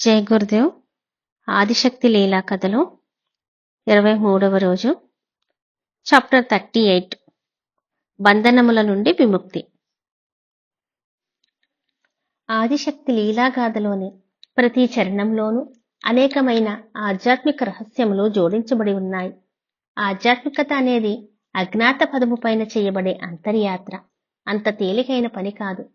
జై గురుదేవ్ ఆదిశక్తి లీలా కథలో ఇరవై మూడవ రోజు. చాప్టర్ థర్టీ ఎయిట్ బంధనముల నుండి విముక్తి. ఆదిశక్తి లీలాగాథలోని ప్రతి చరణంలోనూ అనేకమైన ఆధ్యాత్మిక రహస్యములు జోడించబడి ఉన్నాయి. ఆధ్యాత్మికత అనేది అజ్ఞాత పదము పైన చేయబడే అంతర్యాత్ర అంత తేలికైన పని కాదు.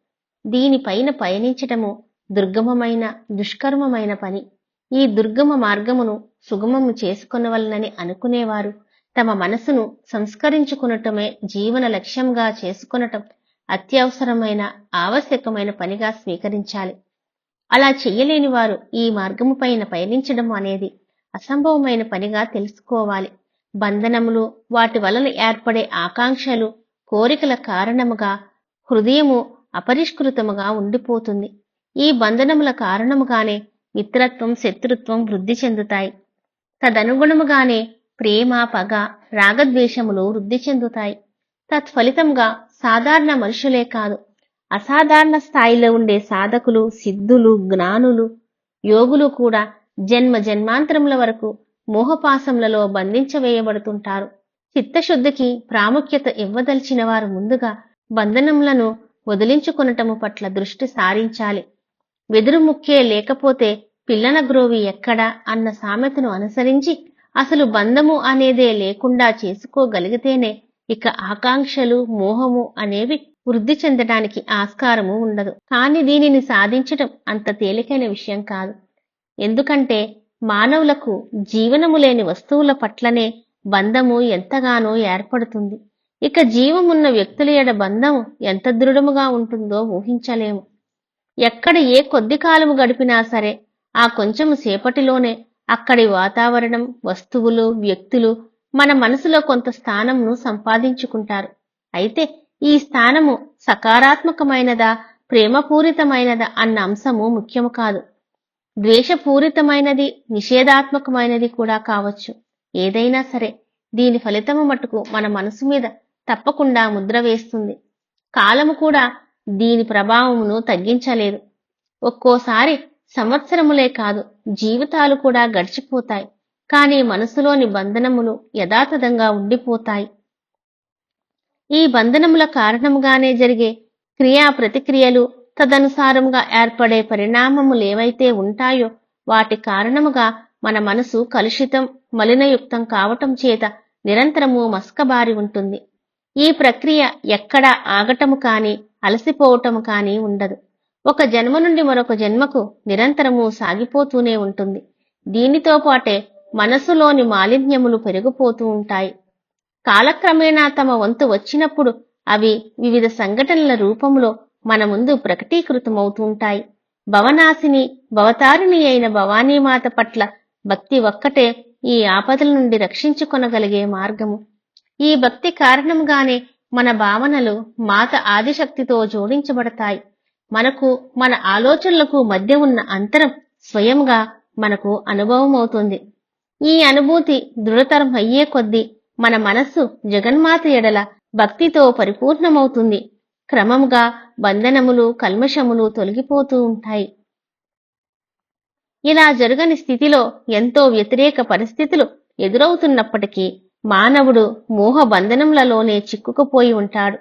దీనిపైన పయనించటము దుర్గమమైన దుష్కర్మమైన పని. ఈ దుర్గమ మార్గమును సుగమము చేసుకొనవలనని అనుకునేవారు. తమ మనసును సంస్కరించుకునటమే జీవన లక్ష్యంగా చేసుకొనటం అత్యవసరమైన ఆవశ్యకమైన పనిగా స్వీకరించాలి. అలా చెయ్యలేని వారు ఈ మార్గము పైన పయనించడం అనేది అసంభవమైన పనిగా తెలుసుకోవాలి. బంధనములు వాటి వలన ఏర్పడే ఆకాంక్షలు కోరికల కారణముగా హృదయము అపరిష్కృతముగా ఉండిపోతుంది. ఈ బంధనముల కారణముగానే మిత్రత్వం శత్రుత్వం వృద్ధి చెందుతాయి. తదనుగుణముగానే ప్రేమ పగ రాగద్వేషములు వృద్ధి చెందుతాయి. తత్ఫలితంగా సాధారణ మనుషులే కాదు అసాధారణ స్థాయిలో ఉండే సాధకులు సిద్ధులు జ్ఞానులు యోగులు కూడా జన్మ జన్మాంతరముల వరకు మోహపాసములలో బంధించవేయబడుతుంటారు. చిత్తశుద్ధికి ప్రాముఖ్యత ఇవ్వదలిచిన వారు ముందుగా బంధనములను వదిలించుకొనటము పట్ల దృష్టి సారించాలి. వెదురు ముక్కే లేకపోతే పిల్లన గ్రోవి ఎక్కడా అన్న సామెతను అనుసరించి అసలు బంధము అనేదే లేకుండా చేసుకోగలిగితేనే ఇక ఆకాంక్షలు మోహము అనేవి వృద్ధి చెందడానికి ఆస్కారము ఉండదు. కానీ దీనిని సాధించటం అంత తేలికైన విషయం కాదు. ఎందుకంటే మానవులకు జీవనము లేని వస్తువుల పట్లనే బంధము ఎంతగానో ఏర్పడుతుంది. ఇక జీవమున్న వ్యక్తుల ఎడ బంధం ఎంత దృఢముగా ఉంటుందో ఊహించలేము. ఎక్కడ ఏ కొద్ది కాలము గడిపినా సరే ఆ కొంచెం సేపటిలోనే అక్కడి వాతావరణం వస్తువులు వ్యక్తులు మన మనసులో కొంత స్థానంను సంపాదించుకుంటారు. అయితే ఈ స్థానము సకారాత్మకమైనదా ప్రేమపూరితమైనదా అన్న అంశము ముఖ్యము కాదు. ద్వేషపూరితమైనది నిషేధాత్మకమైనది కూడా కావచ్చు. ఏదైనా సరే దీని ఫలితము మటుకు మన మనసు మీద తప్పకుండా ముద్ర వేస్తుంది. కాలము కూడా దీని ప్రభావమును తగ్గించలేదు. ఒక్కోసారి సంవత్సరములే కాదు జీవితాలు కూడా గడిచిపోతాయి. కానీ మనసులోని బంధనములు యథాతథంగా ఉండిపోతాయి. ఈ బంధనముల కారణముగానే జరిగే క్రియా ప్రతిక్రియలు తదనుసారముగా ఏర్పడే పరిణామములు ఏవైతే ఉంటాయో వాటి కారణముగా మన మనసు కలుషితం మలినయుక్తం కావటం చేత నిరంతరము మస్కబారి ఉంటుంది. ఈ ప్రక్రియ ఎక్కడా ఆగటము కాని అలసిపోవటము కానీ ఉండదు. ఒక జన్మ నుండి మరొక జన్మకు నిరంతరము సాగిపోతూనే ఉంటుంది. దీనితో పాటే మనసులోని మాలిన్యములు పెరిగిపోతూ ఉంటాయి. కాలక్రమేణా తమ వంతు వచ్చినప్పుడు అవి వివిధ సంఘటనల రూపంలో మన ముందు ప్రకటీకృతమవుతుంటాయి భవనాశిని భవతారిణి అయిన భవానీమాత పట్ల భక్తి ఒక్కటే ఈ ఆపదల నుండి రక్షించుకొనగలిగే మార్గము. ఈ భక్తి కారణంగానే మన భావనలు మాత ఆదిశక్తితో జోడించబడతాయి. మనకు మన ఆలోచనలకు మధ్య ఉన్న అంతరం స్వయంగా మనకు అనుభవమవుతుంది. ఈ అనుభూతి దృఢతరం అయ్యే కొద్దీ మన మనస్సు జగన్మాత ఎడల భక్తితో పరిపూర్ణమవుతుంది. క్రమంగా బంధనములు కల్మషములు తొలగిపోతూ ఉంటాయి. ఇలా జరగని స్థితిలో ఎంతో వ్యతిరేక పరిస్థితులు ఎదురవుతున్నప్పటికీ మానవుడు మోహ బంధనములలోనే చిక్కుకుపోయి ఉంటాడు.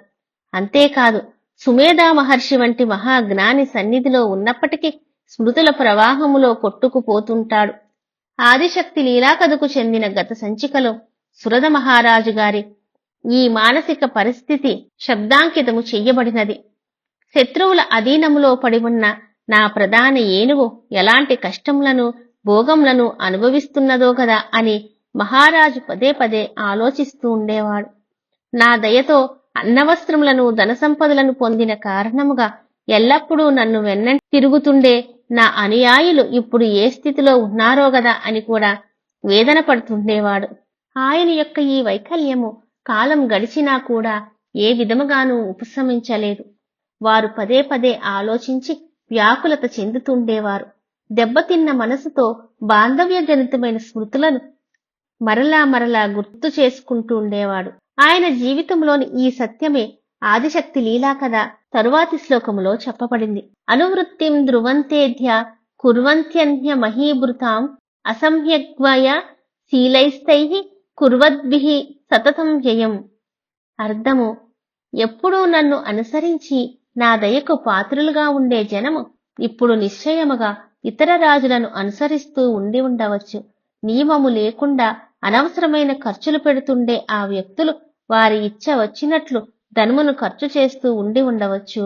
అంతేకాదు సుమేధా మహర్షి వంటి మహాజ్ఞాని సన్నిధిలో ఉన్నప్పటికీ స్మృతుల ప్రవాహములో కొట్టుకుపోతుంటాడు. ఆదిశక్తి లీలాకథకు చెందిన గత సంచికలో సురద మహారాజు గారి ఈ మానసిక పరిస్థితి శబ్దాంకితము చెయ్యబడినది. శత్రువుల అధీనములో పడి ఉన్న నా ప్రధాన ఏనుగు ఎలాంటి కష్టములను భోగములను అనుభవిస్తున్నదో కదా అని మహారాజు పదే పదే ఆలోచిస్తూ ఉండేవాడు. నా దయతో అన్నవస్త్రములను ధనసంపదలను పొందిన కారణముగా ఎల్లప్పుడూ నన్ను వెన్న తిరుగుతుండే నా అనుయాయులు ఇప్పుడు ఏ స్థితిలో ఉన్నారో గదా అని కూడా వేదన పడుతుండేవాడు. ఆయన యొక్క ఈ వైకల్యము కాలం గడిచినా కూడా ఏ విధముగానూ ఉపశమించలేదు. వారు పదే పదే ఆలోచించి వ్యాకులత చెందుతుండేవారు. దెబ్బతిన్న మనసుతో బాంధవ్య జనితమైన స్మృతులను మరలా మరలా గుర్తు చేసుకుంటూ ఉండేవాడు. ఆయన జీవితంలోని ఈ సత్యమే ఆదిశక్తి లీలా కథ తరువాతి శ్లోకములో చెప్పబడింది. అనువృత్తిం ధ్రువంతేధ్య కుర్వంత్యన్య మహీభృతాం అసంయగ్వయ శీలైస్తై కుర్వద్భిః సతతం వ్యయం. అర్థము ఎప్పుడూ నన్ను అనుసరించి నా దయకు పాత్రులుగా ఉండే జనము ఇప్పుడు నిశ్చయముగా ఇతర రాజులను అనుసరిస్తూ ఉండి ఉండవచ్చు. నియమము లేకుండా అనవసరమైన ఖర్చులు పెడుతుండే ఆ వ్యక్తులు వారి ఇచ్చ వచ్చినట్లు ధనమును ఖర్చు చేస్తూ ఉండి ఉండవచ్చు.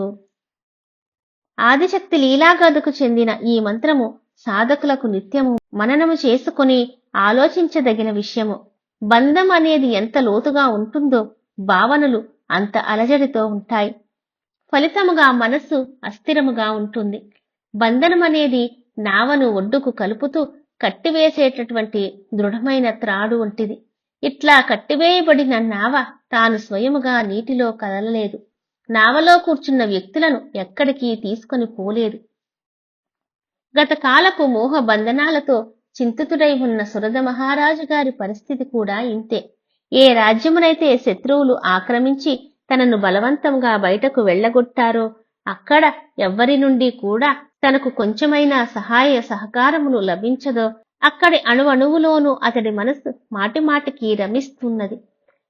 ఆదిశక్తి లీలాగాథకు చెందిన ఈ మంత్రము సాధకులకు నిత్యము మననము చేసుకుని ఆలోచించదగిన విషయము. బంధం అనేది ఎంత లోతుగా ఉంటుందో భావనలు అంత అలజడితో ఉంటాయి. ఫలితముగా మనస్సు అస్థిరముగా ఉంటుంది. బంధనమనేది నావను ఒడ్డుకు కలుపుతూ కట్టివేసేటటువంటి దృఢమైన త్రాడు వంటిది ఇట్లా కట్టివేయబడిన నావ తాను స్వయముగా నీటిలో కదలలేదు. నావలో కూర్చున్న వ్యక్తులను ఎక్కడికి తీసుకొని పోలేదు. గత కాలపు మోహ బంధనాలతో చింతితుడై ఉన్న సురద మహారాజు గారి పరిస్థితి కూడా ఇంతే. ఏ రాజ్యమునైతే శత్రువులు ఆక్రమించి తనను బలవంతంగా బయటకు వెళ్ళగొట్టారో అక్కడ ఎవ్వరి నుండి కూడా తనకు కొంచెమైనా సహాయ సహకారములు లభించదో అక్కడి అణువణువులోనూ అతడి మనస్సు మాటిమాటికి రమిస్తున్నది.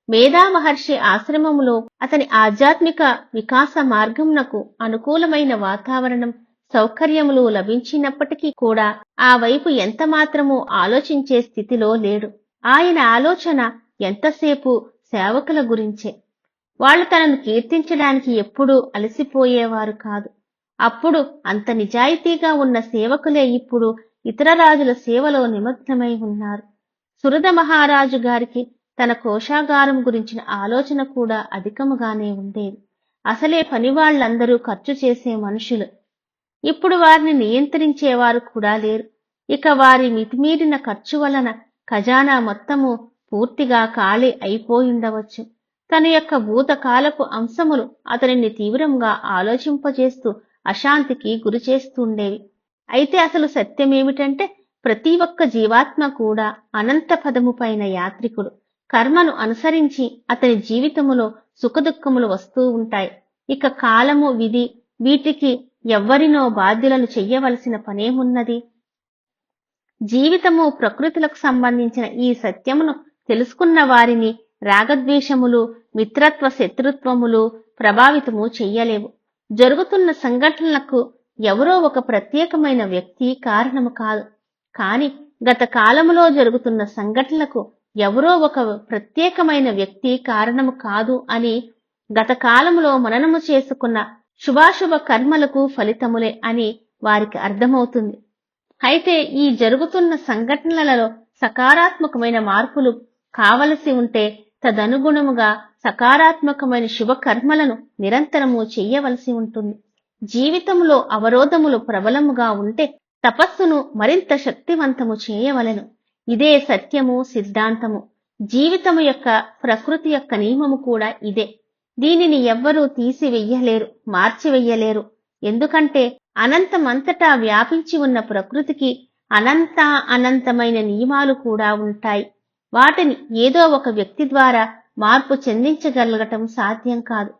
మేధా మహర్షి ఆశ్రమములో అతని ఆధ్యాత్మిక వికాస మార్గంనకు అనుకూలమైన వాతావరణం సౌకర్యములు లభించినప్పటికీ కూడా ఆ వైపు ఎంత మాత్రమూ ఆలోచించే స్థితిలో లేడు. ఆయన ఆలోచన ఎంతసేపు సేవకుల గురించే. వాళ్ళు తనను కీర్తించడానికి ఎప్పుడూ అలసిపోయేవారు కాదు. అప్పుడు అంత నిజాయితీగా ఉన్న సేవకులే ఇప్పుడు ఇతర రాజుల సేవలో నిమగ్నమై ఉన్నారు. సురద మహారాజు గారికి తన కోశాగారం గురించిన ఆలోచన కూడా అధికముగానే ఉండేది. అసలే పనివాళ్ళందరూ ఖర్చు చేసే మనుషులు. ఇప్పుడు వారిని నియంత్రించేవారు కూడా లేరు. ఇక వారి మితిమీరిన ఖర్చు వలన ఖజానా మొత్తము పూర్తిగా ఖాళీ అయిపోయుండవచ్చు. తన యొక్క భూతకాలపు అంశములు అతనిని తీవ్రంగా ఆలోచింపజేస్తూ అశాంతికి గురి చేస్తుండేవి. అయితే అసలు సత్యమేమిటంటే ప్రతి ఒక్క జీవాత్మ కూడా అనంత పదము పైన యాత్రికుడు. కర్మను అనుసరించి అతని జీవితములో సుఖదుఖములు వస్తూ ఉంటాయి. ఇక కాలము విధి వీటికి ఎవ్వరినో బాధ్యులను చెయ్యవలసిన పనేమున్నది? జీవితము ప్రకృతులకు సంబంధించిన ఈ సత్యమును తెలుసుకున్న వారిని రాగద్వేషములు మిత్రత్వ శత్రుత్వములు ప్రభావితము చెయ్యలేవు. జరుగుతున్న సంఘటనలకు ఎవరో ఒక ప్రత్యేకమైన వ్యక్తి కారణము కాదు. కాని గత కాలములో జరుగుతున్న సంఘటనలకు ఎవరో ఒక ప్రత్యేకమైన వ్యక్తి కారణము కాదు అని గత కాలములో మననము చేసుకున్న శుభాశుభ కర్మలకు ఫలితములే అని వారికి అర్థమవుతుంది. అయితే ఈ జరుగుతున్న సంఘటనలలో సకారాత్మకమైన మార్పులు కావలసి ఉంటే తదనుగుణముగా సకారాత్మకమైన శుభకర్మలను నిరంతరము చెయ్యవలసి ఉంటుంది. జీవితంలో అవరోధములు ప్రబలముగా ఉంటే తపస్సును మరింత శక్తివంతము చేయవలెను. ఇదే సత్యము సిద్ధాంతము. జీవితము యొక్క ప్రకృతి యొక్క నియమము కూడా ఇదే. దీనిని ఎవ్వరూ తీసివెయ్యలేరు మార్చివెయ్యలేరు ఎందుకంటే అనంతమంతటా వ్యాపించి ఉన్న ప్రకృతికి అనంత అనంతమైన నియమాలు కూడా ఉంటాయి. వాటిని ఏదో ఒక వ్యక్తి ద్వారా మార్పు చెందించగలగటం సాధ్యం కాదు.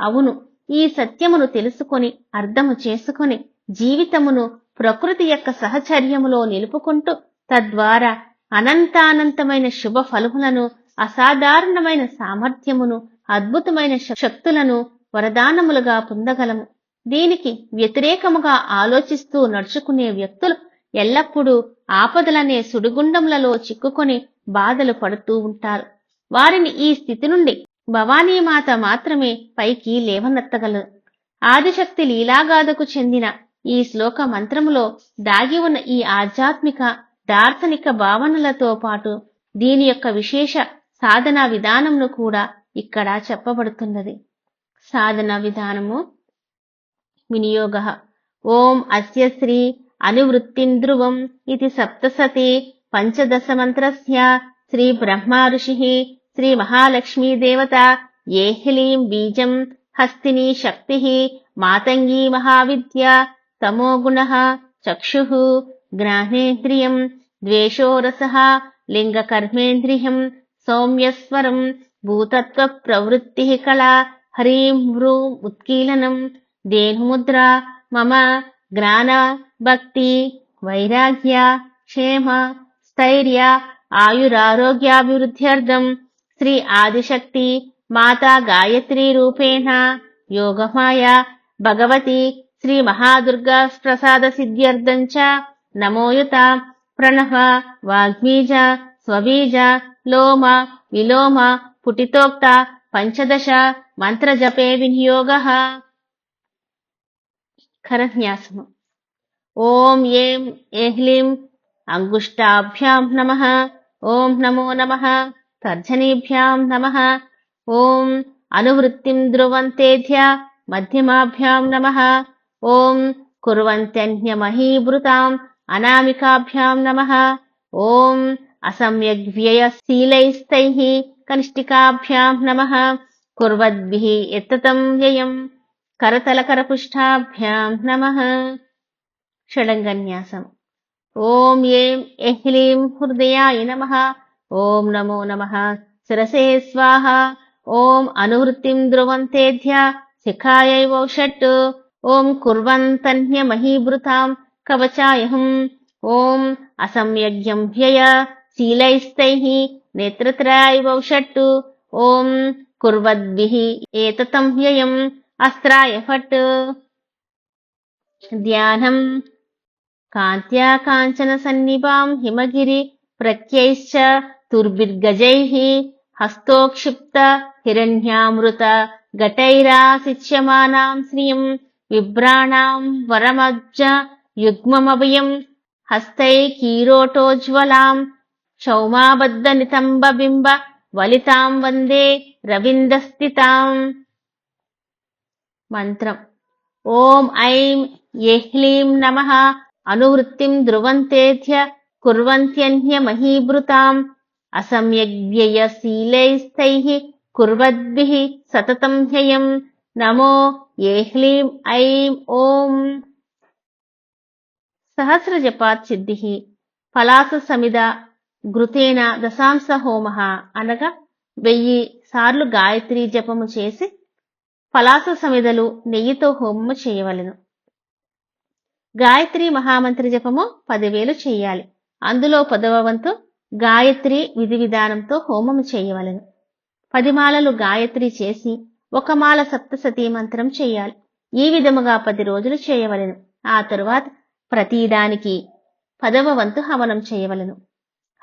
అవును ఈ సత్యమును తెలుసుకొని అర్థము చేసుకొని జీవితమును ప్రకృతి యొక్క సహచర్యములో నిలుపుకుంటూ తద్వారా అనంతానంతమైన శుభ ఫలములను అసాధారణమైన సామర్థ్యమును అద్భుతమైన శక్తులను వరదానములుగా పొందగలము. దీనికి వ్యతిరేకముగా ఆలోచిస్తూ నడుచుకునే వ్యక్తులు ఎల్లప్పుడూ ఆపదలనే సుడిగుండములలో చిక్కుకొని బాధలు పడుతూ ఉంటారు. వారిని ఈ స్థితి నుండి భవానీమాత మాత్రమే పైకి లేవనెత్తగలదు ఆదిశక్తి లీలాగాథకు చెందిన ఈ శ్లోక మంత్రములో దాగి ఉన్న ఈ ఆధ్యాత్మిక దార్శనిక భావనలతో పాటు దీని యొక్క విశేష సాధన విధానమును కూడా ఇక్కడ చెప్పబడుతున్నది. సాధన విధానము వినియోగ. ఓం అస్య శ్రీ అనువృత్తింధ్రువం ఇది సప్తసతి పంచదశ మంత్రస్య శ్రీ బ్రహ్మ ఋషి శ్రీ మహాలక్ష్మీదేవత ఏహిలీం బీజం హస్తిని శక్తి మాతంగీ మహావిద్య. తమోగుణ చక్షు గ్రాహేంద్రియం ద్వేషోరస లింగకర్మేంద్రియం సౌమ్యస్వరం భూతత్వ ప్రవృత్తి కళ. హ్రీం హ్రూం ఉత్కీలనం. దేనుముద్ర మమ జ్ఞాన భక్తి వైరాగ్య క్షేమ స్థైర్య ఆయురారోగ్యాభివృద్ధ్యర్థం శ్రీ ఆదిశక్తి మాతా గాయత్రీ రూపేణ యోగమాయ భగవతి శ్రీ మహాదుర్గా ప్రసాద సిద్ధ్యర్థం చ నమోయుత ప్రణవ వాగ్మీజ స్వబీజ లోమ విలోమ పుటితోక్త పంచదశ మంత్రజపే వినియోగ. కరన్యాసము ఓం ఏం ఏహ్లీం అంగుష్టాభ్యాం నమ ఓం నమో నమ తర్జనీభ్యాం నమ ఓం అనువృత్తిం ధ్రువంతేధ్య మధ్యమాభ్యాం నమ ఓం కుర్వంత్యన్యమహీభృతాం అనామికాభ్యాం నమ ఓం అసమ్యగ్వ్యయశీలైస్తై కనిష్టికాభ్యాం నమ కుర్వద్భిः ఎత్తతం వ్యయం కరతలకరపుష్టాభ్యాం నమ షడంగన్యాసం ఓం ఏం ఎహ్లీం హృదయాయ నమ ఓం నమో నమ శిరసే స్వాహ ఓం అనువృత్తిం ధ్రువంతేధ్య శిఖాయైవౌషట్ ఓం కుర్వంతన్యమహీభృతాం కవచాయహం ఓం అసమ్యజ్ఞం వ్యయ శీలైస్తైః నేత్రత్రయాయవౌషట్ ఓం కుర్వద్భిः ఏతతం వ్యయం అస్త్రాయ ఫట్ ధ్యానం కాంత్యాకాంచన సన్నిభాం హిమగిరి ప్రత్యైశ్చ తుర్భిర్గజై హస్తోక్షిప్త హిరణ్యామృత ఘటైరాసిచ్యమానాం శ్రియం విభ్రాణాం వరమజ్జ యుగ్మమభయం హస్తై కీరోటోజ్వలాం క్షౌమాబద్ధ నితంబబింబ వలితాం వందే రవిందస్థితాం. మంత్రం. ఓం ఐం ఎహ్లీం నమ అనువృత్తిం ధ్రువంతేధ్య కుర్వంత్యన్యమహీభృతాం. అసమ్యగ్వ్యయశీలైస్తై కుర్వద్భిః సతతం హ్యయం నమో ఏహ్లీం ఐం ఓం. సహస్రజపాత్ సిద్ధిః ఫలాస సమిద గృతేన దశాంశ హోమ అనగా వెయ్యి సార్లు గాయత్రి జపము చేసి పలాస సమిదలు నెయ్యితో హోమము చేయవలెను. గాయత్రి మహామంత్రి జపము పదివేలు చేయాలి. అందులో పదవ వంతు గాయత్రి విధి విధానంతో హోమము చేయవలెను. పది మాలలు గాయత్రి చేసి ఒక మాల సప్తసతీ మంత్రం చేయాలి. ఈ విధముగా పది రోజులు చేయవలెను. ఆ తరువాత ప్రతిదానికి పదవ వంతు హవనం చేయవలెను.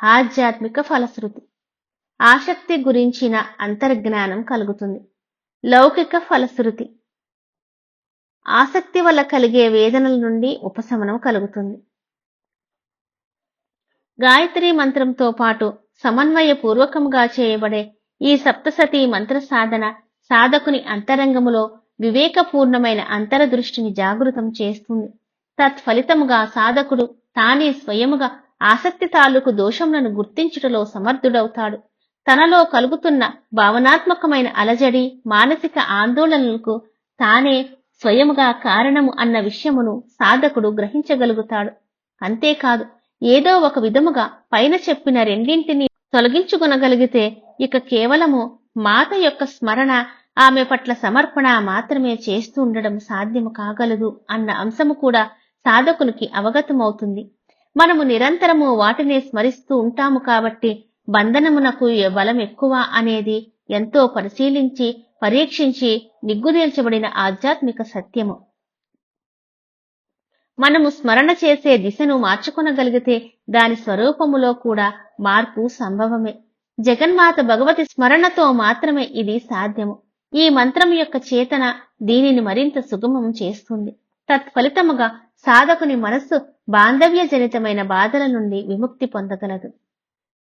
ఆధ్యాత్మిక ఫలశ్రుతి. ఆసక్తి గురించిన అంతర్జ్ఞానం కలుగుతుంది. లౌకిక ఫలశ్రుతి. ఆసక్తి వల్ల కలిగే వేదనల నుండి ఉపశమనం కలుగుతుంది. గాయత్రి మంత్రంతో పాటు సమన్వయపూర్వకంగా చేయబడే ఈ సప్తసతి మంత్ర సాధన సాధకుని అంతరంగములో వివేకపూర్ణమైన అంతరదృష్టిని జాగృతం చేస్తుంది. తత్ఫలితముగా సాధకుడు తానే స్వయముగా ఆసక్తి తాలూకు దోషములను గుర్తించుటలో సమర్థుడవుతాడు. తనలో కలుగుతున్న భావనాత్మకమైన అలజడి మానసిక ఆందోళనలకు తానే స్వయముగా కారణము అన్న విషయమును సాధకుడు గ్రహించగలుగుతాడు. అంతేకాదు ఏదో ఒక విధముగా పైన చెప్పిన రెండింటిని తొలగించుకొనగలిగితే ఇక కేవలము మాత యొక్క స్మరణ ఆమె పట్ల సమర్పణ మాత్రమే చేస్తూ ఉండడం సాధ్యము కాగలదు అన్న అంశము కూడా సాధకునికి అవగతమవుతుంది. మనము నిరంతరము వాటినే స్మరిస్తూ ఉంటాము కాబట్టి బంధనమునకు బలం ఎక్కువ అనేది ఎంతో పరిశీలించి పరీక్షించి నిగ్గుదేల్చబడిన ఆధ్యాత్మిక సత్యము. మనము స్మరణ చేసే దిశను మార్చుకొనగలిగితే దాని స్వరూపములో కూడా మార్పు సంభవమే. జగన్మాత భగవతి స్మరణతో మాత్రమే ఇది సాధ్యము. ఈ మంత్రం యొక్క చేతన దీనిని మరింత సుగమం చేస్తుంది. తత్ఫలితముగా సాధకుని మనస్సు బాంధవ్య జనితమైన బాధల నుండి విముక్తి పొందగలదు.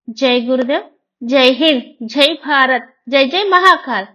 జై గురుదేవ్ జై హింద్ జై భారత్ జై జై మహాకాల్